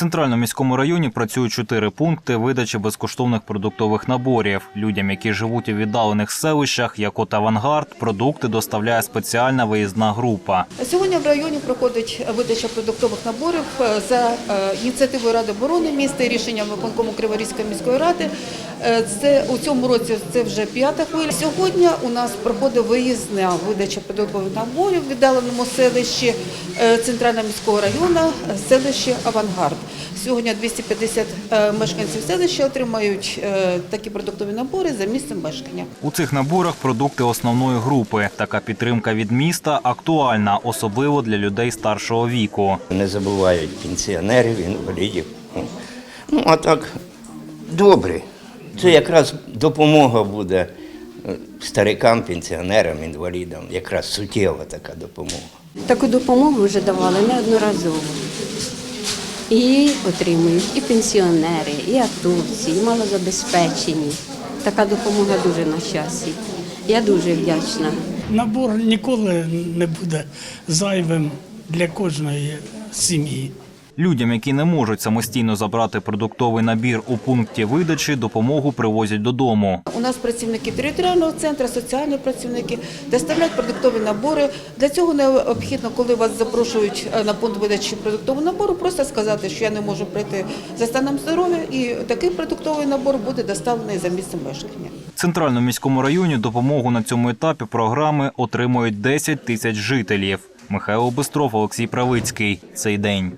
центральному міському районі працюють чотири пункти видачі безкоштовних продуктових наборів. Людям, які живуть у віддалених селищах, як от Авангард, продукти доставляє спеціальна виїзна група. Сьогодні в районі проходить видача продуктових наборів е, за е, ініціативою Ради оборони міста і рішенням виконкому Криворізької міської ради. Е, Це у цьому році це вже п'ята хвиля. Сьогодні у нас проходить виїзна видача продуктових наборів в віддаленому селищі е, центрального міського району, е, селище Авангард. Сьогодні 250 е, мешканців селища отримають такі продуктові набори за місцем мешкання. У цих наборах продукти основної групи. Така підтримка від міста актуальна, особливо для людей старшого віку. Не забувають пенсіонерів, інвалідів. Ну, а так добре. Це якраз допомога буде е, старикам, пенсіонерам, інвалідам. Якраз суттєва така допомога. Таку допомогу вже давали неодноразово. І отримують і пенсіонери, і атовці, і малозабезпечені. Така допомога дуже на часі. Я дуже вдячна. Набор ніколи не буде зайвим для кожної сім'ї. Людям, які не можуть самостійно забрати продуктовий набір у пункті видачі, допомогу привозять додому. У нас працівники територіального центру, соціальні працівники доставляють продуктові набори. Для цього необхідно, коли вас запрошують е, на пункт видачі продуктового набору, просто сказати, що я не можу прийти за станом здоров'я, і такий продуктовий набор буде доставлений за місцем мешкання. В центральному міському районі допомогу на цьому етапі програми отримують 10 тисяч жителів. Михайло Бистров, Олексій Правицький. Цей день.